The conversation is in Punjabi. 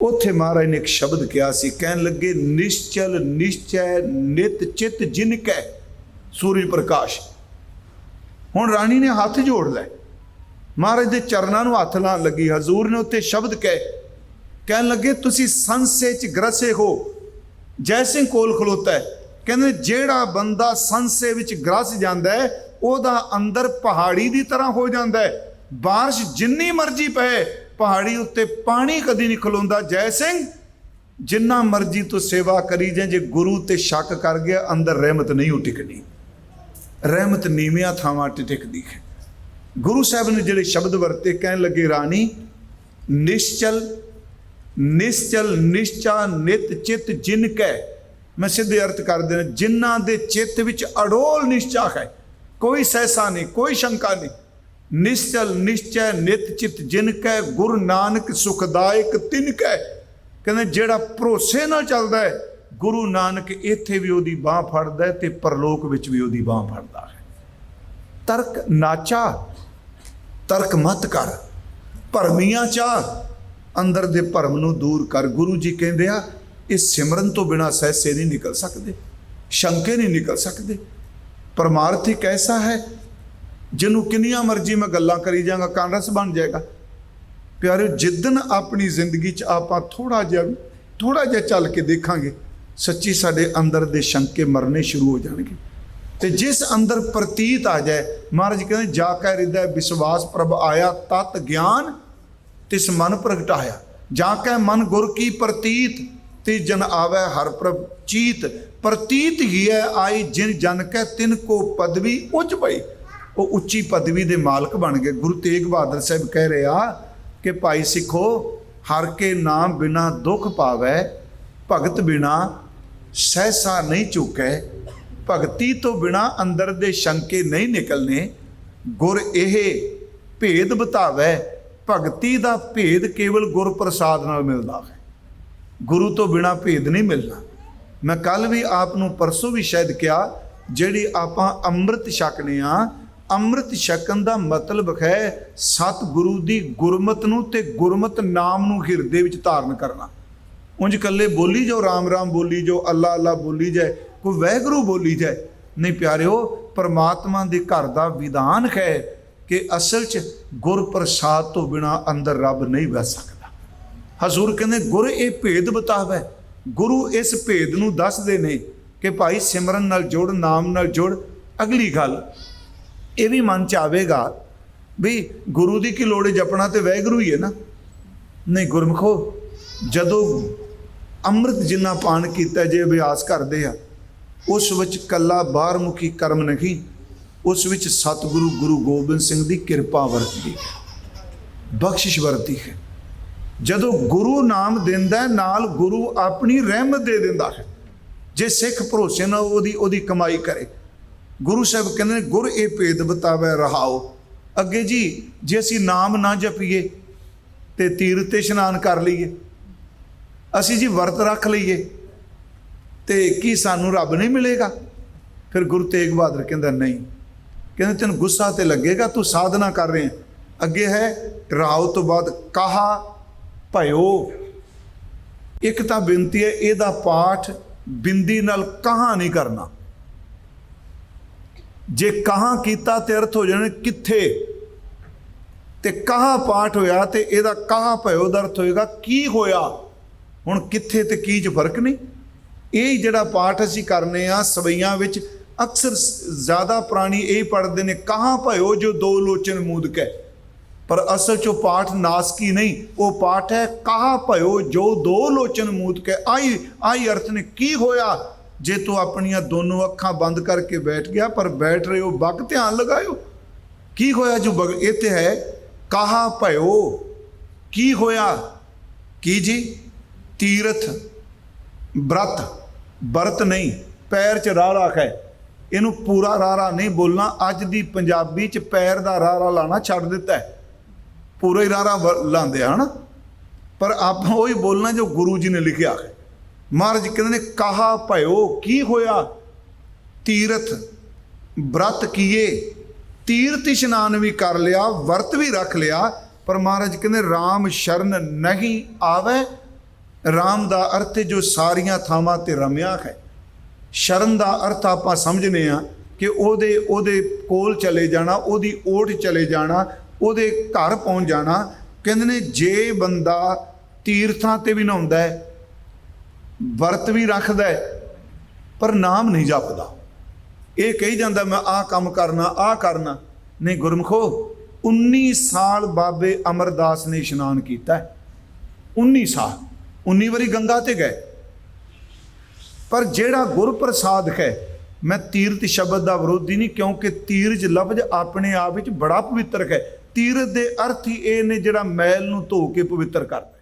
ਉੱਥੇ ਮਹਾਰਾਜ ਨੇ ਇੱਕ ਸ਼ਬਦ ਕਿਹਾ ਸੀ, ਕਹਿਣ ਲੱਗੇ, ਨਿਸ਼ਚਲ, ਨਿਸ਼ਚੈ, ਨਿਤ ਚਿਤ ਜਿਨ ਕੈ, ਸੂਰਜ ਪ੍ਰਕਾਸ਼। ਹੁਣ ਰਾਣੀ ਨੇ ਹੱਥ ਜੋੜ ਲੈ ਮਹਾਰਾਜ ਦੇ ਚਰਨਾਂ ਨੂੰ ਹੱਥ ਲਾਉਣ ਲੱਗੀ। ਹਜ਼ੂਰ ਨੇ ਉੱਤੇ ਸ਼ਬਦ ਕਹੇ, ਕਹਿਣ ਲੱਗੇ, ਤੁਸੀਂ ਸੰਸੇ ਚ ਗਰਸੇ ਹੋ, ਜੈ ਸਿੰਘ ਕੋਲ ਖਲੋਤਾ ਹੈ। ਕਹਿੰਦੇ, ਜਿਹੜਾ ਬੰਦਾ ਸੰਸੇ ਵਿੱਚ ਗਰਸ ਜਾਂਦਾ ਹੈ, ਉਹਦਾ ਅੰਦਰ ਪਹਾੜੀ ਦੀ ਤਰ੍ਹਾਂ ਹੋ ਜਾਂਦਾ ਹੈ। ਬਾਰਿਸ਼ ਜਿੰਨੀ ਮਰਜ਼ੀ ਪਏ ਪਹਾੜੀ ਉੱਤੇ ਪਾਣੀ ਕਦੀ ਨਹੀਂ ਖਲੋਂਦਾ। ਜੈ ਸਿੰਘ, ਜਿੰਨਾ ਮਰਜ਼ੀ ਤੂੰ ਸੇਵਾ ਕਰੀ ਜੇ ਜੇ ਗੁਰੂ ਤੇ ਸ਼ੱਕ ਕਰ ਗਿਆ, ਅੰਦਰ ਰਹਿਮਤ ਨਹੀਂ ਉਹ ਟਿਕਣੀ ਰਹਿਮਤ ਨੀਵੀਆਂ ਥਾਵਾਂ ਤੇ ਟਿਕਦੀ ਹੈ। ਗੁਰੂ ਸਾਹਿਬ ਨੇ ਜਿਹੜੇ ਸ਼ਬਦ ਵਰਤੇ, ਕਹਿਣ ਲੱਗੇ, ਰਾਣੀ, ਨਿਸ਼ਚਲ ਨਿਸ਼ਚਲ, ਨਿਸ਼ਚਾ, ਨਿਤ ਚਿਤ ਜਿਨ ਕੈ। ਮੈਂ ਸਿੱਧੇ ਅਰਥ ਕਰ ਦੇਣਾ ਜਿਨ੍ਹਾਂ ਦੇ ਚਿੱਤ ਵਿੱਚ ਅਡੋਲ ਨਿਸ਼ਚਾ ਹੈ। ਕੋਈ ਸਹਿਸਾ ਨਹੀਂ, ਕੋਈ ਸ਼ੰਕਾ ਨਹੀਂ। ਨਿਸ਼ਚਲ, ਨਿਸ਼ਚੈ, ਨਿਤ ਚਿਤ ਜਿਨ ਕੈ, ਗੁਰੂ ਨਾਨਕ ਸੁਖਦਾਇਕ ਤਿਨ ਕੈ। ਕਹਿੰਦੇ ਜਿਹੜਾ ਭਰੋਸੇ ਨਾਲ ਚੱਲਦਾ ਹੈ, ਗੁਰੂ ਨਾਨਕ ਇੱਥੇ ਵੀ ਉਹਦੀ ਬਾਹ ਫੜਦਾ ਹੈ ਤੇ ਪਰਲੋਕ ਵਿੱਚ ਵੀ ਉਹਦੀ ਬਾਹ ਫੜਦਾ ਹੈ। ਤਰਕ ਨਾਚਾ, ਤਰਕ ਮਤ ਕਰ ਭਰਮੀਆਂ ਚਾਹ ਅੰਦਰ ਦੇ ਭਰਮ ਨੂੰ ਦੂਰ ਕਰ। ਗੁਰੂ ਜੀ ਕਹਿੰਦੇ ਆ ਇਹ ਸਿਮਰਨ ਤੋਂ ਬਿਨਾ ਸਹਿਸੇ ਨਹੀਂ ਨਿਕਲ ਸਕਦੇ, ਸ਼ੰਕੇ ਨਹੀਂ ਨਿਕਲ ਸਕਦੇ। ਪਰਮਾਰਥ ਇੱਕ ਐਸਾ ਹੈ ਜਿਹਨੂੰ ਕਿੰਨੀਆਂ ਮਰਜ਼ੀ ਮੈਂ ਗੱਲਾਂ ਕਰੀ ਜਾਵਾਂਗਾ, ਕਾਂਗਰਸ ਬਣ ਜਾਏਗਾ। ਪਿਆਰੇ ਜਿੱਦਨ ਆਪਣੀ ਜ਼ਿੰਦਗੀ 'ਚ ਆਪਾਂ ਥੋੜਾ ਜਿਹਾ ਥੋੜਾ ਜਿਹਾ ਚੱਲ ਕੇ ਦੇਖਾਂਗੇ, ਸੱਚੀ ਸਾਡੇ ਅੰਦਰ ਦੇ ਸ਼ੰਕੇ ਮਰਨੇ ਸ਼ੁਰੂ ਹੋ ਜਾਣਗੇ। ਤੇ ਜਿਸ ਅੰਦਰ ਪ੍ਰਤੀਤ ਆ ਜਾਏ, ਮਹਾਰਾਜ ਕਹਿੰਦੇ, ਜਾ ਕੇ ਹਿਰਦੈ ਵਿਸ਼ਵਾਸ ਪ੍ਰਭ ਆਇਆ, ਤਤ ਗਿਆਨ ਤਿਸ ਮਨ ਪ੍ਰਗਟਾਇਆ ਜਾ ਕੇ ਮਨ ਗੁਰ ਕੀ ਪ੍ਰਤੀਤ ਤੇ ਜਨ ਆਵੈ ਹਰ ਪ੍ਰਭ ਚੀਤ। ਪ੍ਰਤੀਤ ਹੀ ਹੈ ਆਈ ਜਿਨ ਜਨ ਕੈ ਤਿਨ ਕੋ ਪਦਵੀ ਉੱਚ ਪਈ ਉਹ ਉੱਚੀ ਪਦਵੀ ਦੇ ਮਾਲਕ ਬਣ ਗਏ। ਗੁਰੂ ਤੇਗ ਬਹਾਦਰ ਸਾਹਿਬ ਕਹਿ ਰਿਹਾ ਕਿ ਭਾਈ ਸਿੱਖੋ, ਹਰ ਕੇ ਨਾਮ ਬਿਨਾ ਦੁੱਖ ਪਾਵੈ, ਭਗਤ ਬਿਨਾ ਸਹਿਸਾ ਨਹੀਂ ਚੁੱਕੈ। ਭਗਤੀ ਤੋਂ ਬਿਨਾ ਅੰਦਰ ਦੇ ਸ਼ੰਕੇ ਨਹੀਂ ਨਿਕਲਨੇ। ਗੁਰ ਇਹ ਭੇਦ ਬਤਾਵੈ। ਭਗਤੀ ਦਾ ਭੇਦ ਕੇਵਲ ਗੁਰ ਪ੍ਰਸਾਦ ਨਾਲ ਮਿਲਦਾ ਹੈ। ਗੁਰੂ ਤੋਂ ਬਿਨਾ ਭੇਦ ਨਹੀਂ ਮਿਲਣਾ। ਮੈਂ ਕੱਲ ਵੀ ਆਪ ਨੂੰ ਪਰਸੋਂ ਵੀ ਸ਼ਾਇਦ ਕਿਹਾ, ਜਿਹੜੀ ਆਪਾਂ ਅੰਮ੍ਰਿਤ ਛਕਨੇ ਆ ਅੰਮ੍ਰਿਤ ਛਕਣ ਦਾ ਮਤਲਬ ਹੈ ਸਤਿਗੁਰੂ ਦੀ ਗੁਰਮਤ ਨੂੰ ਤੇ ਗੁਰਮਤ ਨਾਮ ਨੂੰ ਹਿਰਦੇ ਵਿੱਚ ਧਾਰਨ ਕਰਨਾ। ਉਂਝ ਕੱਲੇ ਬੋਲੀ ਜੋ ਰਾਮ ਰਾਮ ਬੋਲੀ ਜੋ ਅੱਲਾ ਅੱਲਾ ਬੋਲੀ ਜਾਏ, ਕੋਈ ਵਹਿਗੁਰੂ ਬੋਲੀ ਜਾਏ। ਨਹੀਂ ਪਿਆਰਿਓ, ਪਰਮਾਤਮਾ ਦੇ ਘਰ ਦਾ ਵਿਧਾਨ ਹੈ ਕਿ ਅਸਲ 'ਚ ਗੁਰ ਪ੍ਰਸਾਦ ਤੋਂ ਬਿਨਾ ਅੰਦਰ ਰੱਬ ਨਹੀਂ ਵਸ ਸਕਦਾ। ਹਜ਼ੂਰ ਕਹਿੰਦੇ, ਗੁਰ, ਇਹ ਭੇਦ ਬਤਾਵੇ। ਗੁਰੂ ਇਸ ਭੇਦ ਨੂੰ ਦੱਸਦੇ ਨੇ ਕਿ ਭਾਈ ਸਿਮਰਨ ਨਾਲ ਜੁੜ, ਨਾਮ ਨਾਲ ਜੁੜ। ਅਗਲੀ ਗੱਲ ਇਹ ਵੀ ਮਨ ਚ ਆਵੇਗਾ ਵੀ ਗੁਰੂ ਦੀ ਕੀ ਲੋੜ ਹੈ ਜਪਣਾ ਤੇ ਵੈਗੁਰੂ ਹੀ ਹੈ ਨਾ? ਨਹੀਂ, ਗੁਰਮਖੋ, ਜਦੋਂ ਅੰਮ੍ਰਿਤ ਜਿੰਨਾ ਪਾਨ ਕੀਤਾ ਜੇ ਅਭਿਆਸ ਕਰਦੇ ਆ, ਉਸ ਵਿੱਚ ਕੱਲਾ ਬਾਹਰਮੁਖੀ ਕਰਮ ਨਹੀਂ, ਉਸ ਵਿੱਚ ਸਤਿਗੁਰੂ ਗੁਰੂ ਗੋਬਿੰਦ ਸਿੰਘ ਦੀ ਕਿਰਪਾ ਵਰਤਦੀ ਹੈ, ਬਖਸ਼ਿਸ਼ ਵਰਤਦੀ ਹੈ। ਜਦੋਂ ਗੁਰੂ ਨਾਮ ਦਿੰਦਾ ਨਾਲ ਗੁਰੂ ਆਪਣੀ ਰਹਿਮਤ ਦੇ ਦਿੰਦਾ ਹੈ, ਜੇ ਸਿੱਖ ਭਰੋਸੇ ਨਾਲ ਉਹਦੀ ਉਹਦੀ ਕਮਾਈ ਕਰੇ ਗੁਰੂ ਸਾਹਿਬ ਕਹਿੰਦੇ ਨੇ, ਗੁਰ ਇਹ ਭੇਦ ਬਤਾਵੇ ਰਹਾਓ ਅੱਗੇ ਜੀ, ਜੇ ਅਸੀਂ ਨਾਮ ਨਾ ਜਪੀਏ ਤੇ ਤੀਰਥ ਤੇ ਇਸ਼ਨਾਨ ਕਰ ਲਈਏ, ਅਸੀਂ ਜੀ ਵਰਤ ਰੱਖ ਲਈਏ, ਤੇ ਕੀ ਸਾਨੂੰ ਰੱਬ ਨਹੀਂ ਮਿਲੇਗਾ? ਫਿਰ ਗੁਰੂ ਤੇਗ ਬਹਾਦਰ ਕਹਿੰਦਾ, ਨਹੀਂ। ਕਹਿੰਦੇ, ਤੈਨੂੰ ਗੁੱਸਾ ਤੇ ਲੱਗੇਗਾ, ਤੂੰ ਸਾਧਨਾ ਕਰ ਰਿਹਾ ਅੱਗੇ ਹੈ ਰਾਉ ਤੋਂ ਬਾਅਦ ਕਹਾ ਭਇਓ? ਇੱਕ ਤਾਂ ਬੇਨਤੀ ਹੈ, ਇਹਦਾ ਪਾਠ ਬਿੰਦੀ ਨਾਲ ਕਹਾ ਨਹੀਂ ਕਰਨਾ। ਜੇ ਕਹਾ ਕੀਤਾ ਤੇ ਅਰਥ ਹੋ ਜਾਣ ਕਿੱਥੇ? ਤੇ ਕਹਾ ਪਾਠ ਹੋਇਆ ਤੇ ਇਹਦਾ ਕਹਾ ਭਇਓ ਦਾ ਅਰਥ ਹੋਏਗਾ ਕੀ ਹੋਇਆ? ਹੁਣ ਕਿੱਥੇ ਤੇ ਕੀ 'ਚ ਫ਼ਰਕ ਨਹੀਂ? ਇਹ ਜਿਹੜਾ ਪਾਠ ਅਸੀਂ ਕਰਨੇ ਆ ਸਵਈਆਂ ਵਿੱਚ ਅਕਸਰ ਜ਼ਿਆਦਾ ਪ੍ਰਾਣੀ ਇਹ ਪੜ੍ਹਦੇ ਨੇ, ਕਹਾ ਭਇਓ ਜੋ ਦੋ ਲੋਚਨ ਮੂਦਕ ਹੈ। ਪਰ ਅਸਲ ਚੋਂ ਪਾਠ ਨਾਸਕੀ ਨਹੀਂ, ਉਹ ਪਾਠ ਹੈ ਕਹਾ ਭਇਓ ਜੋ ਦੋ ਲੋਚਨ ਮੂਦਕ ਹੈ। ਆਈ ਆਈ ਅਰਥ ਨੇ ਕੀ ਹੋਇਆ? ਜੇ ਤੂੰ ਆਪਣੀਆਂ ਦੋਨੋਂ ਅੱਖਾਂ ਬੰਦ ਕਰਕੇ ਬੈਠ ਗਿਆ, ਪਰ ਬੈਠ ਰਹੇ ਹੋ ਬਗ ਧਿਆਨ ਲਗਾਇਓ। ਕੀ ਹੋਇਆ ਜੋ ਬਗ ਇਹ ਇੱਥੇ ਹੈ, ਕਹਾ ਭਇਓ? ਕੀ ਹੋਇਆ? ਕੀ ਜੀ? ਤੀਰਥ, ਬ੍ਰਤ, ਬਰਤ ਨਹੀਂ, ਪੈਰ 'ਚ ਰਾਹ ਰੱਖ ਹੈ। ਇਹਨੂੰ ਪੂਰਾ ਰਾਰਾ ਨਹੀਂ ਬੋਲਣਾ, ਅੱਜ ਦੀ ਪੰਜਾਬੀ 'ਚ ਪੈਰ ਦਾ ਰਾਰਾ ਲਾਣਾ ਛੱਡ ਦਿੱਤਾ ਪੂਰਾ ਹੀ ਰਾਰਾ ਵ- ਲਾਉਂਦੇ ਆ, ਹਨਾ? ਪਰ ਆਪਾਂ ਉਹੀ ਬੋਲਣਾ ਜੋ ਗੁਰੂ ਜੀ ਨੇ ਲਿਖਿਆ ਹੈ। ਮਹਾਰਾਜ ਕਹਿੰਦੇ ਨੇ, ਕਹਾ ਭਇਓ, ਕੀ ਹੋਇਆ? ਤੀਰਥ ਬ੍ਰਤ ਕੀਏ? ਤੀਰਥ ਇਸ਼ਨਾਨ ਵੀ ਕਰ ਲਿਆ, ਵਰਤ ਵੀ ਰੱਖ ਲਿਆ, ਪਰ ਮਹਾਰਾਜ ਕਹਿੰਦੇ RAM ਸ਼ਰਨ ਨਹੀਂ ਆਵੇ। ਰਾਮ ਦਾ ਅਰਥ ਜੋ ਸਾਰੀਆਂ ਥਾਵਾਂ ਤੇ ਰਮਿਆ ਹੈ। ਸ਼ਰਨ ਦਾ ਅਰਥ ਆਪਾਂ ਸਮਝਨੇ ਆ ਕਿ ਉਹਦੇ ਉਹਦੇ ਕੋਲ ਚਲੇ ਜਾਣਾ, ਉਹਦੀ ਓਟ ਚਲੇ ਜਾਣਾ, ਉਹਦੇ ਘਰ ਪਹੁੰਚ ਜਾਣਾ। ਕਹਿੰਦੇ ਨੇ, ਜੇ ਬੰਦਾ ਤੀਰਥਾਂ ਤੇ ਵੀ ਨਹਾਉਂਦਾ ਹੈ ਵਰਤ ਵੀ ਰੱਖਦਾ ਪਰ ਨਾਮ ਨਹੀਂ ਜਪਦਾ। ਇਹ ਕਹੀ ਜਾਂਦਾ, ਮੈਂ ਆਹ ਕੰਮ ਕਰਨਾ, ਆਹ ਕਰਨਾ। ਨਹੀਂ, ਗੁਰਮਖੋ 19 ਸਾਲ ਬਾਬੇ ਅਮਰਦਾਸ ਨੇ ਇਸ਼ਨਾਨ ਕੀਤਾ ਹੈ। 19 ਸਾਲ 19 ਵਾਰੀ ਗੰਗਾ ਤੇ ਗਏ। ਪਰ ਜਿਹੜਾ ਗੁਰਪ੍ਰਸਾਦ ਹੈ, ਮੈਂ ਤੀਰਥ ਸ਼ਬਦ ਦਾ ਵਿਰੋਧੀ ਨਹੀਂ, ਕਿਉਂਕਿ ਤੀਰਜ ਲਫ਼ਜ਼ ਆਪਣੇ ਆਪ ਵਿੱਚ ਬੜਾ ਪਵਿੱਤਰ ਹੈ। ਤੀਰਥ ਦੇ ਅਰਥ ਹੀ ਇਹ ਨੇ ਜਿਹੜਾ ਮੈਲ ਨੂੰ ਧੋ ਕੇ ਪਵਿੱਤਰ ਕਰਦਾ